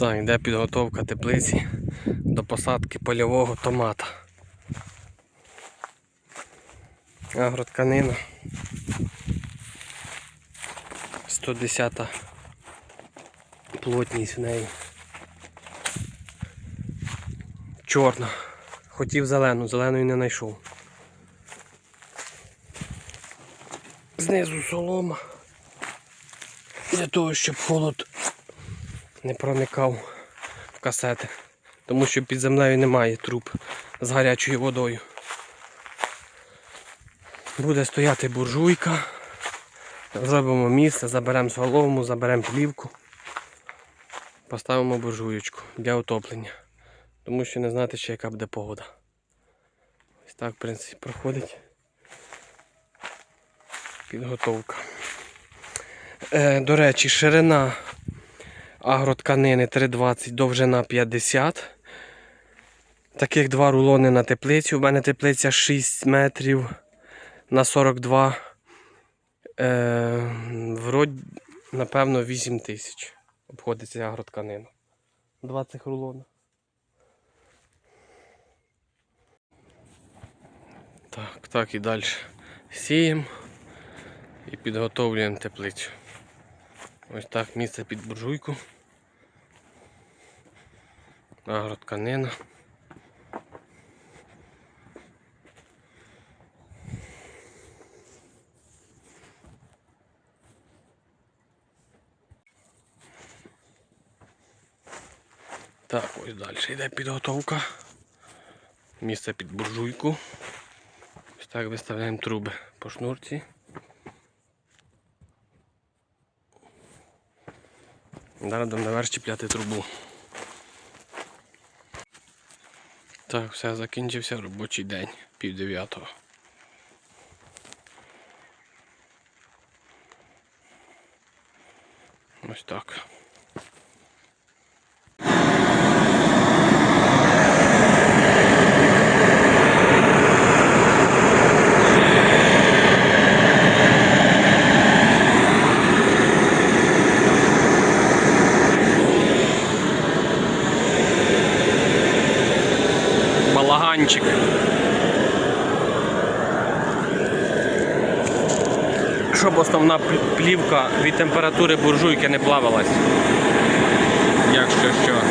Так, йде підготовка теплиці до посадки польового томата. Агротканина. 110 плотність в неї. Чорна. Хотів зелену, зеленої не знайшов. Знизу солома. Для того, щоб холод не проникав в касети. Тому що під землею немає труб з гарячою водою. Буде стояти буржуйка. Зробимо місце, заберемо солому, заберемо плівку. Поставимо буржуєчку для отоплення. Тому що не знати ще яка буде погода. Ось так, в принципі, проходить підготовка. Е, до речі, ширина агротканини 320, довжина 50. Таких два рулони на теплицю. У мене теплиця 6 метрів на 42. Е, вроді, напевно, 8 тисяч. Обходиться агротканина. 20 рулонів. Так, так і далі. Сіємо і підготовлюємо теплицю. Ось так місце під буржуйку. Агротканина. Так, ось далі йде підготовка. Місце під буржуйку. Ось так виставляємо труби по шнурці. Зараз будемо наверх чіпляти трубу. Так, все, закінчився робочий день, пів дев'ятого. Ось так. Балаганчик. Щоб основна плівка від температури буржуйки не плавалась. Якщо що.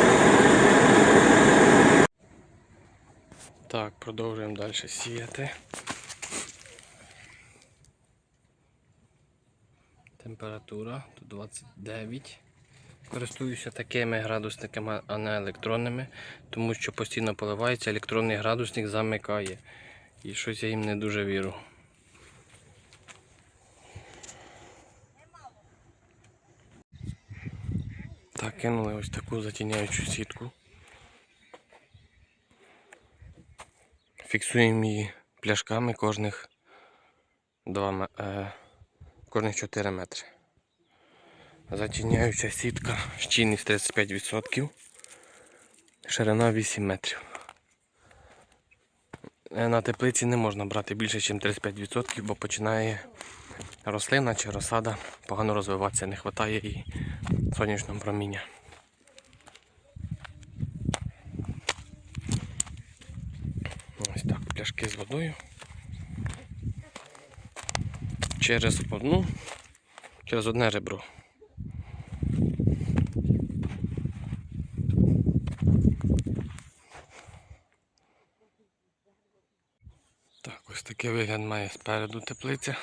Так, продовжуємо далі сіяти. Температура тут 29. Користуюся такими градусниками, а не електронними, тому що постійно поливається, електронний градусник замикає. І щось я їм не дуже вірю. Так, кинули ось таку затіняючу сітку. Фіксуємо її пляшками кожних 2, е, кожних 4 метри. Затіняюча сітка, щільність 35%, ширина 8 метрів. Е, На теплиці не можна брати більше, ніж 35%, бо починає рослина чи розсада погано розвиватися, не вистачає їй сонячного проміння. Ось так, пляшки з водою. Через одну, через одне ребро. Так, ось такий вигляд має спереду теплиця.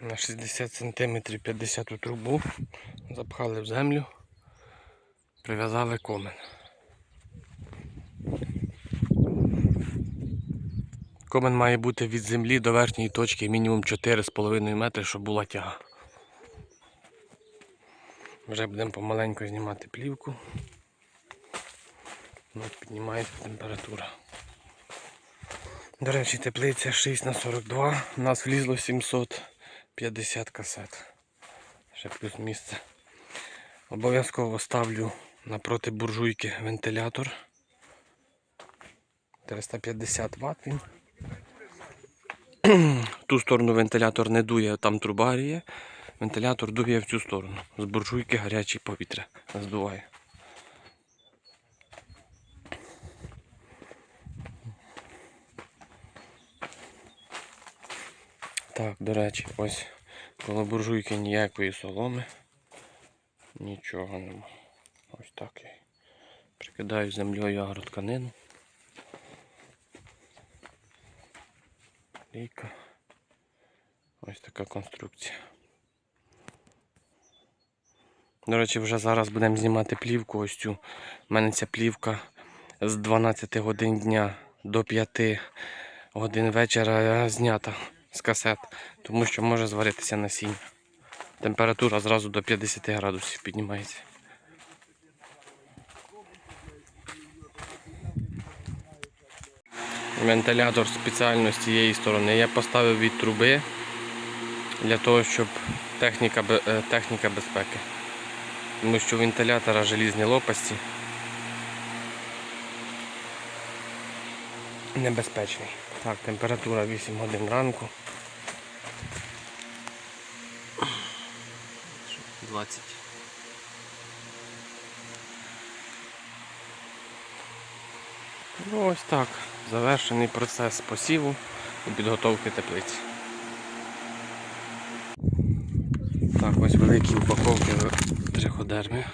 На 60 см 50 трубу. Запхали в землю, прив'язали комен. Комен має бути від землі до верхньої точки мінімум 4,5 метри, щоб була тяга. Вже будемо помаленьку знімати плівку. Піднімається температура. До речі, теплиця 6 на 42 У нас влізло 750 касет. Ще плюс місце. Обов'язково ставлю напроти буржуйки вентилятор. 350 Вт він. В ту сторону вентилятор не дує, там труба є. Вентилятор дує в цю сторону. З буржуйки гаряче повітря здуває. Так, до речі, ось коло буржуйки ніякої соломи. Нічого нема. Ось так я прикидаю землею агротканину. Лійка. Ось така конструкція. До речі, вже зараз будемо знімати плівку. Ось цю. У мене ця плівка з 12 годин дня до 5 годин вечора знята з касет, тому що може зваритися насіння. Температура зразу до 50 градусів піднімається. Вентилятор спеціально з цієї сторони я поставив від труби для того, щоб техніка, е, техніка безпеки. Тому що у вентилятора желізні лопасті. Небезпечний. Так, температура 8 годин ранку. 20. Ну ось так. Завершений процес посіву і підготовки теплиці. Так, ось великі упаковки триходерми.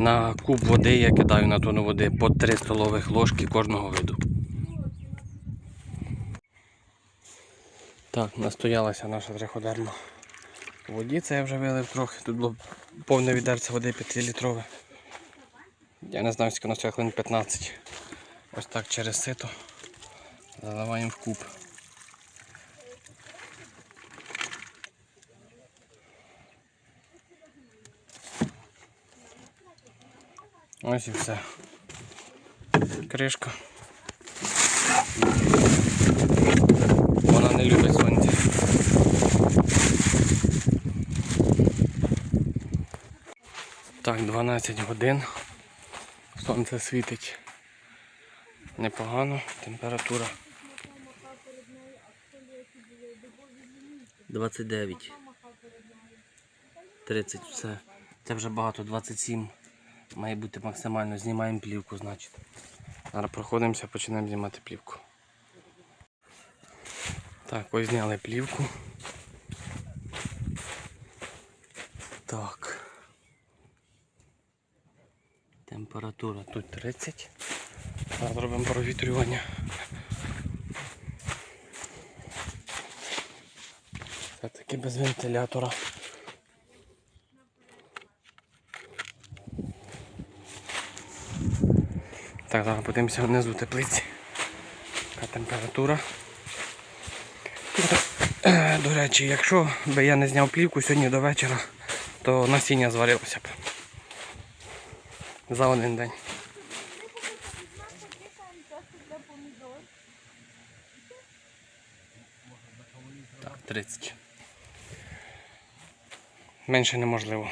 На куб води я кидаю на тонну води по 3 столових ложки кожного виду. Так, настоялася наша триходерма у воді. Це я вже вилив трохи. Тут було повне відерце води 5-літрове. Я не знаю, скільки на стоїть хвилин 15. Ось так через сито заливаємо в куб. Ось і все. Кришка. Вона не любить сонця. Так, 12 годин. Сонце світить непогано, температура. 29. 30 все. Це вже багато, 27. Має бути максимально. Знімаємо плівку, значить. Зараз проходимося, починаємо знімати плівку. Так, ось зняли плівку. Так. Температура тут 30. Зараз зробимо провітрювання. Все-таки без вентилятора. Так, зараз подивимося внизу теплиці. Яка температура. До речі, якщо би я не зняв плівку сьогодні до вечора, то насіння зварилося б. За один день. Так, 30. Менше неможливо.